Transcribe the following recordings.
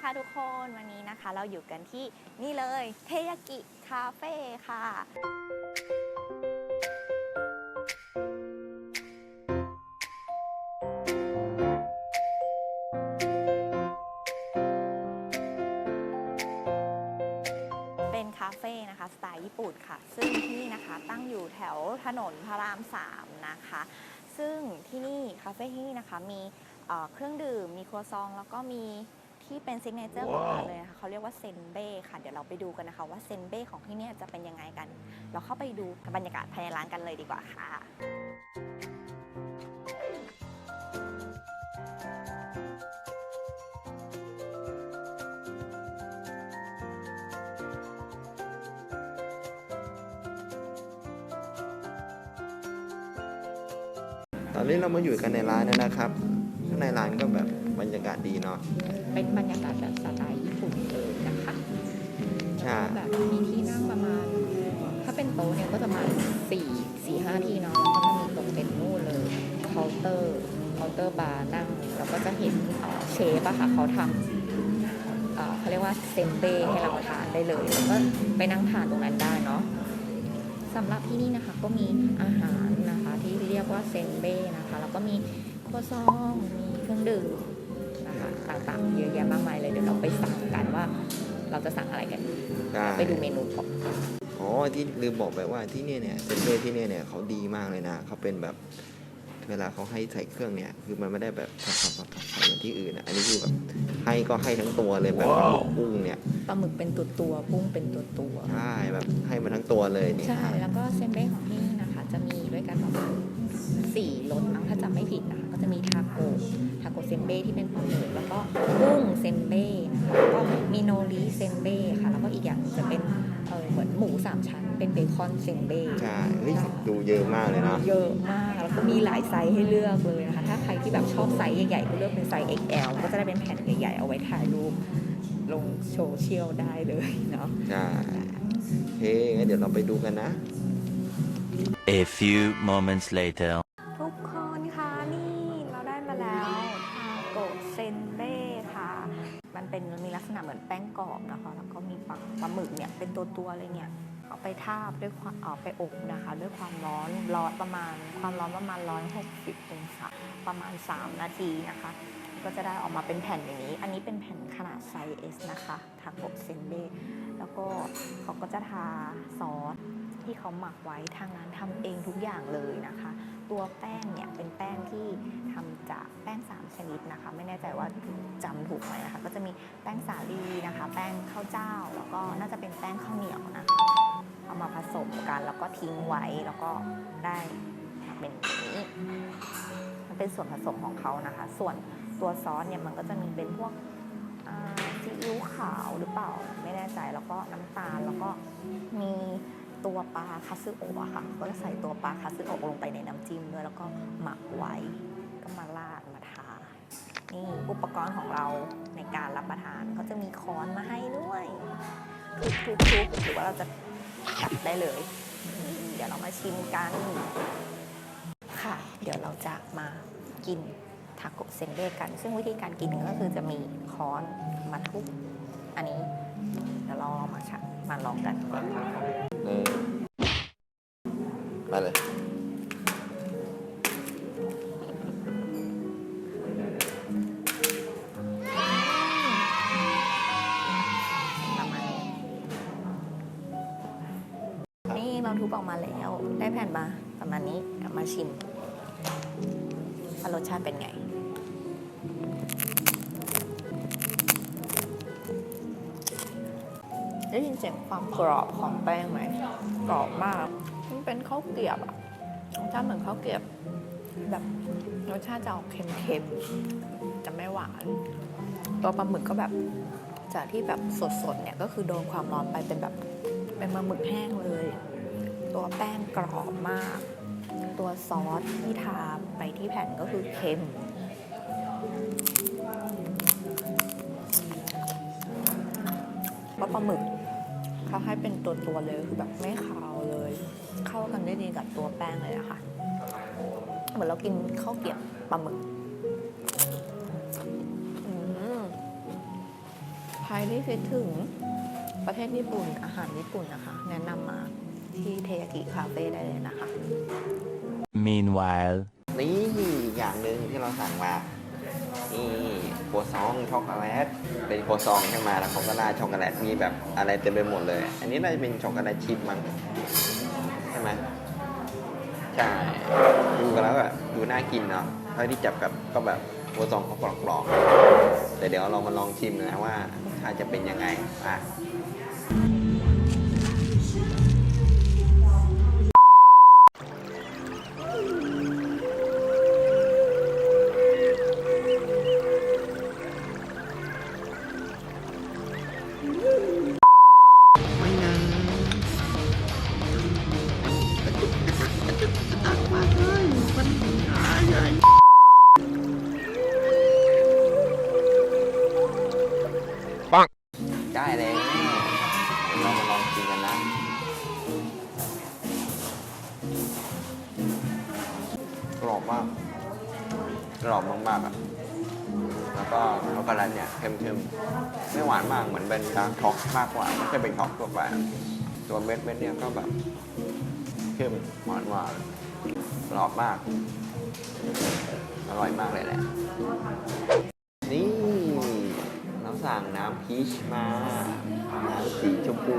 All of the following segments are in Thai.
ค่ะทุกคนวันนี้นะคะ เราอยู่กันที่นี่เลยเทยากิคาเฟ่ค่ะเป็นคาเฟ่นะคะสไตล์ญี่ปุ่นค่ะ ซึ่งที่นี่นะคะตั้งอยู่แถวถนนพระรามสามนะคะ ซึ่งที่นี่คาเฟ่ที่นี่นะคะมีเครื่องดื่มมีครัวซอง แล้วก็มี ที่เป็นซิกเนเจอร์ของร้านเลยนะคะเขาเรียกว่าเซนเบ้ค่ะ เดี๋ยวเราไปดูกันนะคะว่าเซนเบ้ของที่เนี่ยจะเป็นยังไงกัน เราเข้าไปดูบรรยากาศภายในร้านกันเลยดีกว่าค่ะตอนนี้เรามาอยู่กันในร้านแล้วนะครับข้าง ในร้านก็แบบบรรยากาศดีเนาะ เป็นบรรยากาศแบบสไตล์ญี่ปุ่นเลยนะคะใช่แบบมีที่นั่งประมาณ ถ้าเป็นโต๊ะเนี่ยก็จะประมาณสี่สี่ห้าที่เนาะแล้วก็จะมีตรงเป็นนู่นเลยเคาน์เตอร์เคาน์เตอร์บาร์นั่งแล้วก็จะเห็นเอ่อเชฟอะค่ะเขาทำเอ่อเขาเรียกว่าเซนเบ้ให้เราทานได้เลยแล้วก็ไปนั่งทานตรงนั้นได้เนาะสำหรับที่นี่นะคะก็มีอาหารนะคะที่เรียกว่าเซนเบ้นะคะแล้วก็มีครัวซองมีเค รื่องดื่มนะคะต่างๆ เยอะแยะมากมายเลยเดี๋ยวเราไปสั่งกันว่า เราจะสั่งอะไรกันใช่ไปดูเมนูก่อนอ๋อที่ลืมบอกไปว่าที่เนี่ยเนี่ยเซนเต้ที่เนี่ยเนี่ยเขาดีมากเลยนะเขาเป็นแบบเวลาเขาให้ใส่เครื่องเนี่ย คือมันไม่ได้แบบผัดผัดผัดผัดเหมือนที่อื่นอะอันนี้คือแบบให้ก็ให้ทั้งตัวเลยแบบว่ากุ้งเนี่ยปลาหมึกเป็นตัวตัวๆกุ้งเป็นตัวตัวๆใช่แบบให้มาทั้งตัวเลยเนี่ยใช่แล้วก็เซนเบ้ของที่นี่นะคะ จะมีด้วยกันประมาณสี่รสมั้งถ้าจำไม่ผิดนะคะก็จะมีทาโก ทาโกเซนเบ้ที่เป็นปลาหมึกแล้วก็กุ้งเซนเบ้นะคะแล้วก็มีโนริเซนเบ้ค่ะ แล้วก็อีกอย่างหนึ่งจะเป็นเออเหมือนหมูสามชั้น เป็นเบคอนเซนเบ้ใช่เฮ้ยดูเยอะมากเลยนะ เยอะมาก แล้วก็มีหลายไซส์ให้เลือกเลยนะคะ ถ้าใครที่แบบชอบไซส์ใหญ่ๆก็เลือกเป็นไซส์ XL ก็จะได้เป็นแผ่นใหญ่ๆเอาไว้ถ่ายรูปลงโซเชียลได้เลยเนาะใช่โอเคงั้นเดี๋ยวเราไปดูกันนะ A few moments later. ทุกคน เป็นมีลักษณะเหมือนแป้งกรอบนะคะ แล้วก็มีปลาปลาหมึกเนี่ยเป็นตัวตัวๆเลยเนี่ยเอาไปทาบด้วยความเอาไปอบนะคะ ด้วยความร้อนร้อนประมาณ ความร้อนประมาณ160องศาประมาณ 3 นาทีนะคะ ก็จะได้ออกมาเป็นแผ่นอย่างนี้ อันนี้เป็นแผ่นขนาดไซส์ S นะคะทาโกเซนเบ้แล้วก็เขาก็จะทาซอส ที่เขาหมักไว้ทางร้านทำเองทุกอย่างเลยนะคะ ตัวแป้งเนี่ยเป็นแป้งที่ทำจากแป้ง 3 ชนิดนะคะ ไม่แน่ใจว่าจำถูกไหมนะคะ ก็จะมีแป้งสาลีนะคะ แป้งข้าวเจ้า แล้วก็น่าจะเป็นแป้งข้าวเหนียวนะคะเอามาผสมกันแล้วก็ทิ้งไว้แล้วก็ได้เป็นอย่างนี้มันเป็นส่วนผสมของเขานะคะ ส่วนตัวซอสเนี่ยมันก็จะมีเป็นพวกซีอิ๊วขาวหรือเปล่าไม่แน่ใจแล้วก็น้ำตาลแล้วก็มี ตัวปลาคาซึโอะอะค่ะก็จะใส่ตัวปลาคาซึโอะลงไปในน้ำจิ้มด้วยแล้วก็หมักไว้ก็มาราดมาทา นี่อุปกรณ์ของเราในการรับประทานก็จะมีค้อนมาให้ด้วยทุบๆหรือว่าเราจะกัดได้เลย เดี๋ยวเรามาชิมกัน ค่ะ เดี๋ยวเราจะมากินทาโกะเซนเบ้กัน ซึ่งวิธีการกินก็คือจะมีค้อนมาทุบอันนี้เดี๋ยวเราลอมาชมาลองกันนี่ ไปเลยประมานี้นี่เราทุบออกมาแล้ว ได้แผ่นมาประมาณนี้เดี๋ยวมาชิมว่ารสชาติเป็นไง ได้ยินเสียงความกรอบของแป้งไหมกรอบมากมันเป็นข้าวเกรียบอะรสชาติเหมือนข้าวเกรียบ แบบรสชาติจะออกเค็มๆจะไม่หวาน ตัวปลาหมึกก็แบบจากที่แบบสดๆเนี่ยก็คือโดนความร้อนไปเป็นแบบเป็นปลาหมึกแห้งเลย ตัวแป้งกรอบมาก ตัวซอสที่ทาไปที่แผ่นก็คือเค็ม ว่าปลาหมึกเขาให้เป็นตัวตัวๆเลยคือแบบไม่คาวเลย เข้ากันได้ดีกับตัวแป้งเลยอะค่ะ เหมือนเรากินข้าวเกรี๊ยวปลาหมึกอืมรที่คิดถึงประเทศญี่ปุ่นอาหารญี่ปุ่นนะคะ แนะนำมาที่เทยากิคาเฟ่ได้เลยนะคะ Meanwhile. นี่อีกอย่างหนึ่งที่เราสั่งมานี่โครัวซองช็อกโกแลตเป็นโครัวซองใช่ไหมแล้วเขาก็ราดช็อกโกแลตมีแบบอะไรเต็มไปหมดเลย อันนี้น่าจะเป็นช็อกโกแลตชิพมั้งใช่ไหมใช่ดูกันแล้วแบบดูน่ากินเนาะเท่าที่จับกับก็แบบโครัวซองเขากรอบๆแต่เดี๋ยวเรามาลองชิมนะว่าถ้าจะเป็นยังไงอะ ได้แล้วเดี๋ยวเรามาลองกินกันนะ กรอบมาก กรอบมากๆอะ แล้วก็ช็อกโกแลตเนี่ยเข้มๆ ไม่หวานมากเหมือนเป็นดาร์กช็อกมากกว่าไม่ใช่เป็นช็อกทั่วไปตัวเม็ดเม็ดเนี่ยก็แบบเข้มหวานหวานกรอบมาก อร่อยมากเลยแหละ สั่งน้ำพีชมา น้ำสีชมพู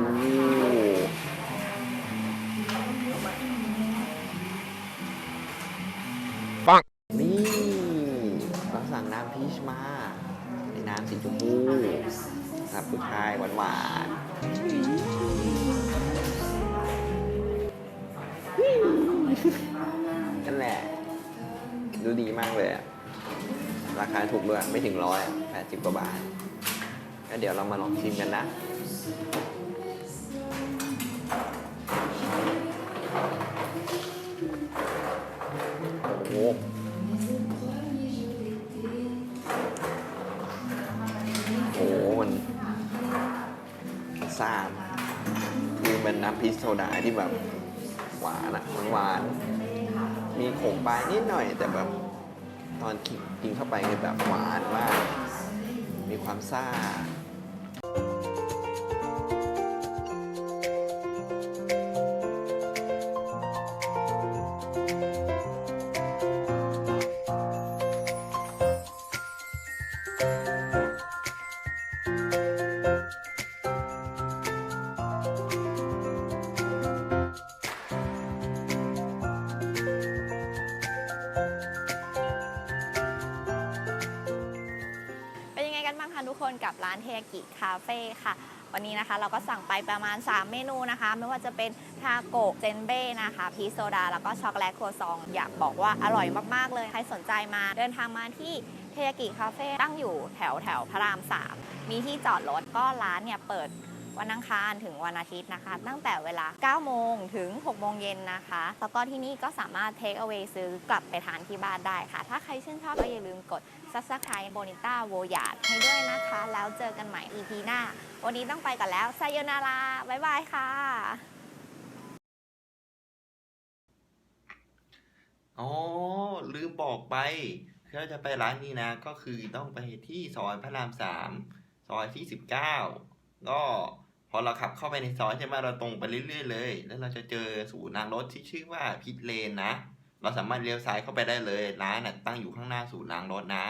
ปังนี่ เราสั่งน้ำพีชมา ในน้ำสีชมพูครับผู้ชายหวานหวานๆนั่นแหละ ดูดีมากเลยอะราคาถูกด้วย ไม่ถึงร้อยแปดสิบกว่าบาท ก็เดี๋ยวเรามาลองชิมกันนะโอ้โหโหมันซ่ามคือเป็นน้ำพริกโซดาที่แบบหวานอะหวานมีขมปลายนิดหน่อยแต่แบบตอนกินเข้าไปคือแบบหวานมาก ความซ่า นบ้างคะทุกคนกับร้านเทยากิคาเฟ่ค่ะ วันนี้นะคะเราก็สั่งไปประมาณ 3 เมนูนะคะ ไม่ว่าจะเป็นทาโกะเจนเบ้นะคะพีโซดา แล้วก็ช็อกโกแลตครัวซอง อยากบอกว่าอร่อยมาก ๆ เลย ใครสนใจมาเดินทางมาที่เทยากิคาเฟ่ตั้งอยู่แถวแถวพระราม 3 มีที่จอดรถก็ร้านเนี่ยเปิด วันอังคารถึงวันอาทิตย์นะคะ ตั้งแต่เวลา 9 โมงถึง 6 โมงเย็นนะคะ แล้วก็ที่นี่ก็สามารถเทคเอา a y ซื้อกลับไปทานที่บ้านได้ค่ะ ถ้าใครชื่นชอบก็อย่าลืมกด subscribe โบนิต้าโวยาดให้ด้วยนะคะ แล้วเจอกันใหม่ EP หน้า วันนี้ต้องไปกันแล้วไซโยนาราบ๊ายบายค่ะอ๋อลืมบอกไปคือเราจะไปร้านนี้นะ ก็คือต้องไปที่ซอยพระรามสามซอยที่สิบเก้า ก็พอเราขับเข้าไปในซอยใช่ไหมเราตรงไปเรื่อยๆเลย แล้วเราจะเจอศูนย์ล้างรถที่ชื่อว่าพิทเลนนะ เราสามารถเลี้ยวซ้ายเข้าไปได้เลยร้านตั้งอยู่ข้างหน้าศูนย์ล้างรถนะ